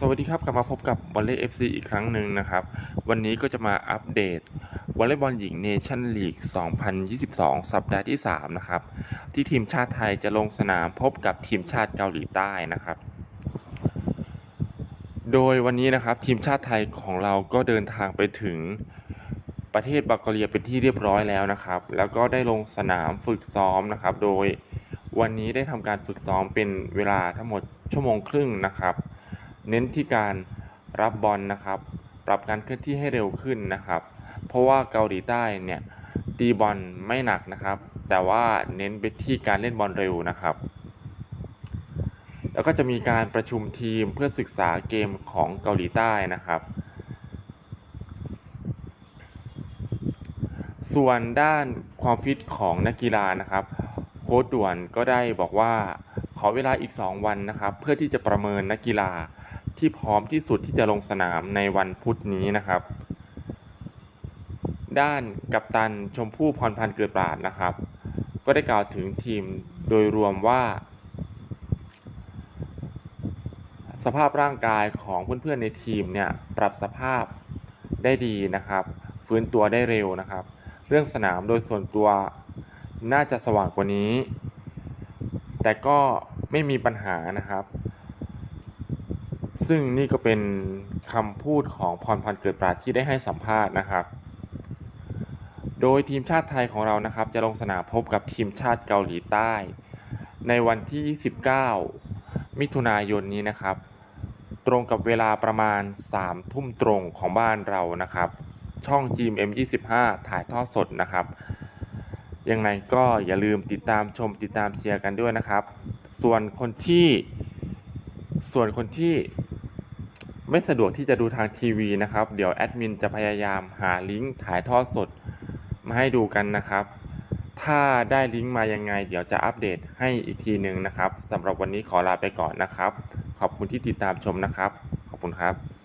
สวัสดีครับกลับมาพบกับบอลเล่เอฟซีอีกครั้งหนึ่งนะครับ วันนี้ก็จะมาอัปเดตวอลเลย์บอลหญิงเนชั่นลีก 2022 สัปดาห์ที่ 3 นะครับ ที่ทีมชาติไทยจะลงสนามพบกับทีมชาติเกาหลีใต้นะครับ โดยวันนี้นะครับทีมชาติไทยของเราก็เดินทางไปถึงประเทศบัลแกเรียเป็นที่เรียบร้อยแล้วนะครับ แล้วก็ได้ลงสนามฝึกซ้อมนะครับ โดยวันนี้ได้ทำการฝึกซ้อมเป็นเวลาทั้งหมดชั่วโมงครึ่งนะครับ เน้นที่การรับบอลนะครับ ปรับการเคลื่อนที่ให้เร็วขึ้นนะครับ เพราะว่าเกาหลีใต้เนี่ยตีบอลไม่หนักนะครับ แต่ว่าเน้นไปที่การเล่นบอลเร็วนะครับ แล้วก็จะมีการประชุมทีมเพื่อศึกษาเกมของเกาหลีใต้นะครับ ส่วนด้านความฟิตของนักกีฬานะครับ โค้ชด่วนก็ได้บอกว่าขอเวลาอีก 2 วันนะครับ เพื่อที่จะประเมินนักกีฬา ที่พร้อมที่สุดที่จะลงสนามในวันพุธนี้นะครับ ด้านกัปตันชมพู่พรพันธ์เกิดปราดนะครับ ก็ได้กล่าวถึงทีมโดยรวมว่า สภาพร่างกายของเพื่อนๆในทีมเนี่ยปรับสภาพได้ดีนะครับ ฟื้นตัวได้เร็วนะครับ เรื่องสนามโดยส่วนตัวน่าจะสว่างกว่านี้ แต่ก็ไม่มีปัญหานะครับ ซึ่งนี่ก็เป็นคำพูดของพรพันธ์เกิดปราที่ได้ให้สัมภาษณ์นะครับ โดยทีมชาติไทยของเรานะครับ จะลงสนามพบกับทีมชาติเกาหลีใต้ ในวันที่ 19 มิถุนายนนี้นะครับ ตรงกับเวลาประมาณ 3 ทุ่มตรงของบ้านเรานะครับ ช่อง GMM25 ถ่ายทอดสดนะครับ ยังไงก็อย่าลืมติดตามชมติดตามเชียร์กันด้วยนะครับ ส่วนคนที่ส่วนคนที่ ไม่สะดวกที่จะดูทางทีวีนะครับ เดี๋ยวแอดมินจะพยายามหาลิงก์ถ่ายทอดสดมาให้ดูกันนะครับ ถ้าได้ลิงก์มายังไง เดี๋ยวจะอัปเดตให้อีกทีหนึ่งนะครับสำหรับวันนี้ขอลาไปก่อนนะครับ ขอบคุณที่ติดตามชมนะครับ ขอบคุณครับ